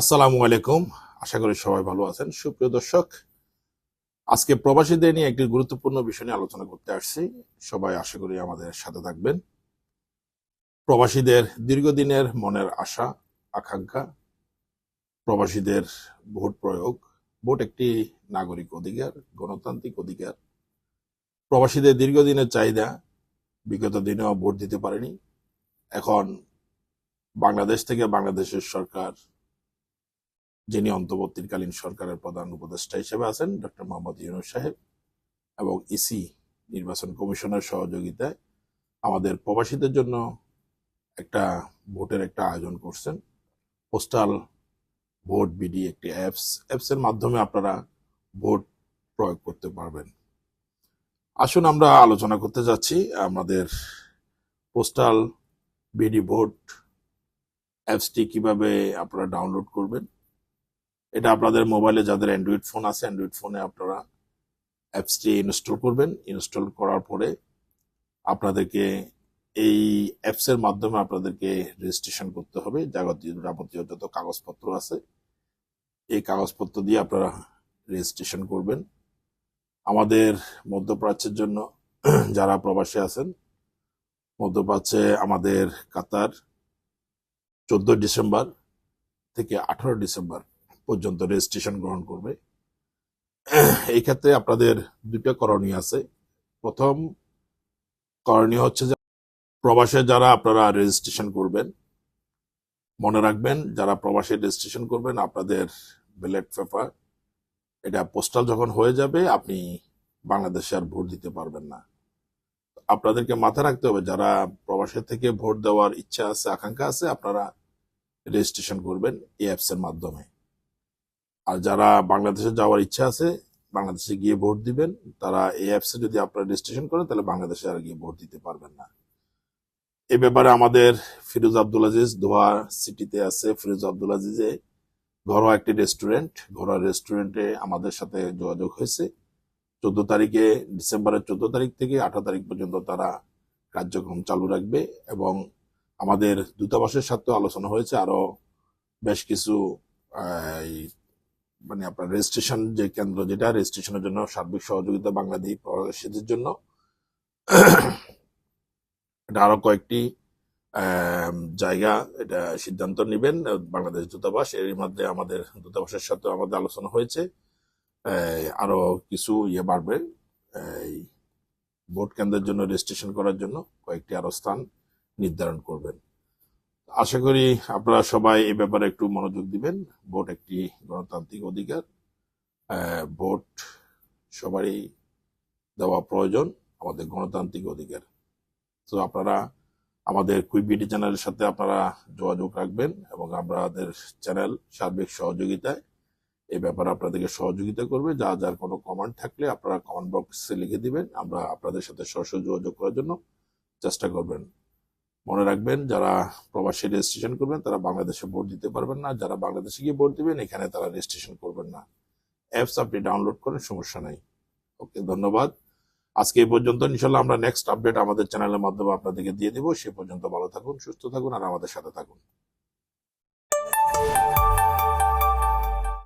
আসসালামু আলাইকুম। আশা করি সবাই ভালো আছেন। সুপ্রিয় দর্শক, আজকে প্রবাসীদের নিয়ে একটি গুরুত্বপূর্ণ বিষয় নিয়ে আলোচনা করতে আসছি। সবাই আশা করি আমাদের সাথে থাকবেন। প্রবাসীদের দীর্ঘদিনের মনের আশা, আকাঙ্ক্ষা, প্রবাসীদের ভোট প্রয়োগ, ভোট একটি নাগরিক অধিকার, গণতান্ত্রিক অধিকার। প্রবাসীদের দীর্ঘদিনের চাহিদা, বিগত দিনেও ভোট দিতে পারেনি। এখন বাংলাদেশ থেকে বাংলাদেশের সরকার যিনি অন্তর্বর্তীকালীন সরকারের প্রধান উপদেষ্টা হিসেবে আছেন, ডক্টর মোহাম্মদ ইউনুস সাহেব এবং ইসি নির্বাচন কমিশনের সহযোগিতায় আমাদের প্রবাসীদের জন্য একটা ভোটের একটা আয়োজন করছেন। পোস্টাল ভোট বিডি একটি অ্যাপস, অ্যাপসের মাধ্যমে আপনারা ভোট প্রয়োগ করতে পারবেন। আসুন আমরা আলোচনা করতে যাচ্ছি আমাদের পোস্টাল বিডি ভোট অ্যাপসটি কীভাবে আপনারা ডাউনলোড করবেন এটা আপনাদের মোবাইলে যাদের অ্যান্ড্রয়েড ফোন আছে অ্যান্ড্রয়েড ফোনে আপনারা অ্যাপসটি ইনস্টল করবেন। ইনস্টল করার পরে আপনাদেরকে এই অ্যাপসের মাধ্যমে আপনাদেরকে রেজিস্ট্রেশন করতে হবে। যাবতীয় যাবতীয় যত কাগজপত্র আছে, এই কাগজপত্র দিয়ে আপনারা রেজিস্ট্রেশন করবেন। আমাদের মধ্যপ্রাচ্যের জন্য যারা প্রবাসী আছেন, মধ্যপ্রাচ্যে আমাদের কাতার চোদ্দ ডিসেম্বর থেকে আঠারো ডিসেম্বর পর্যন্ত রেজিস্ট্রেশন গ্রহণ করবে। এই ক্ষেত্রে আপনাদের দুটো করণীয় আছে। প্রথম করণীয় হচ্ছে যে প্রবাসে যারা আপনারা রেজিস্ট্রেশন করবেন, মনে রাখবেন যারা প্রবাসে রেজিস্ট্রেশন করবেন, আপনাদের ব্যালেট পেপার এটা পোস্টাল যখন হয়ে যাবে, আপনি বাংলাদেশে আর ভোট দিতে পারবেন না। আপনাদেরকে মাথায় রাখতে হবে, যারা প্রবাসের থেকে ভোট দেওয়ার ইচ্ছা আছে, আকাঙ্ক্ষা আছে, আপনারা রেজিস্ট্রেশন করবেন এই অ্যাপসের মাধ্যমে। আর যারা বাংলাদেশে যাওয়ার ইচ্ছা আছে, বাংলাদেশে গিয়ে ভোট দিবেন। তারা এই অ্যাপসে যদি আপনারা রেজিস্ট্রেশন করেন, তাহলে বাংলাদেশে আর গিয়ে ভোট দিতে পারবেন না। এ ব্যাপারে আমাদের ফিরোজ আব্দুল আজিজ দোহা সিটিতে আছে। ফিরোজ আব্দুল আজিজে ঘরোয়া একটি রেস্টুরেন্ট ঘরোয়া রেস্টুরেন্টে আমাদের সাথে যোগাযোগ হয়েছে। চোদ্দ তারিখে, ডিসেম্বরের চোদ্দ তারিখ থেকে আঠারো তারিখ পর্যন্ত তারা কার্যক্রম চালু রাখবে এবং আমাদের দূতাবাসের সাথেও আলোচনা হয়েছে। আরও বেশ কিছু মানে আপনার রেজিস্ট্রেশন যে কেন্দ্র যেটা রেজিস্ট্রেশনের জন্য সার্বিক সহযোগিতা বাংলাদেশ প্রবাসীদের জন্য। এটা আরও কয়েকটি জায়গা এটা সিদ্ধান্ত নেবেন, বাংলাদেশ দূতাবাস। এর মধ্যে আমাদের দূতাবাসের সাথে আমাদের আলোচনা হয়েছে। আরও কিছু ইয়ে বাড়বে, এই ভোট কেন্দ্রের জন্য রেজিস্ট্রেশন করার জন্য কয়েকটি আরও স্থান নির্ধারণ করবেন। আশা করি আপনারা সবাই এই ব্যাপারে একটু মনোযোগ দিবেন। ভোট একটি গণতান্ত্রিক অধিকার। ভোট সবারই দেওয়া প্রয়োজন, আমাদের গণতান্ত্রিক অধিকার। তো আপনারা আমাদের কুইবিডি চ্যানেলের সাথে আপনারা যোগাযোগ রাখবেন এবং আমাদের চ্যানেল সার্বিক সহযোগিতায় এই ব্যাপারে আপনাদেরকে সহযোগিতা করবে। যা যার কোনো কমেন্ট থাকলে আপনারা কমেন্ট বক্সে লিখে দিবেন। আমরা আপনাদের সাথে সরাসরি যোগাযোগ করার জন্য চেষ্টা করবেন। মনে রাখবেন, যারা প্রবাসী রেজিস্ট্রেশন করবেন, তারা বাংলাদেশে ভোট দিতে পারবেন না। যারা বাংলাদেশে গিয়ে ভোট দিবেন, এখানে তারা রেজিস্ট্রেশন করবেন না। অ্যাপস আপনি ডাউনলোড করেন, সমস্যা নাই। ওকে, ধন্যবাদ। আজকে এই পর্যন্ত ইনশাল্লাহ আমরা নেক্সট আপডেট আমাদের চ্যানেলের মাধ্যমে আপনাদেরকে দিয়ে দিব। সে পর্যন্ত ভালো থাকুন, সুস্থ থাকুন, আর আমাদের সাথে থাকুন।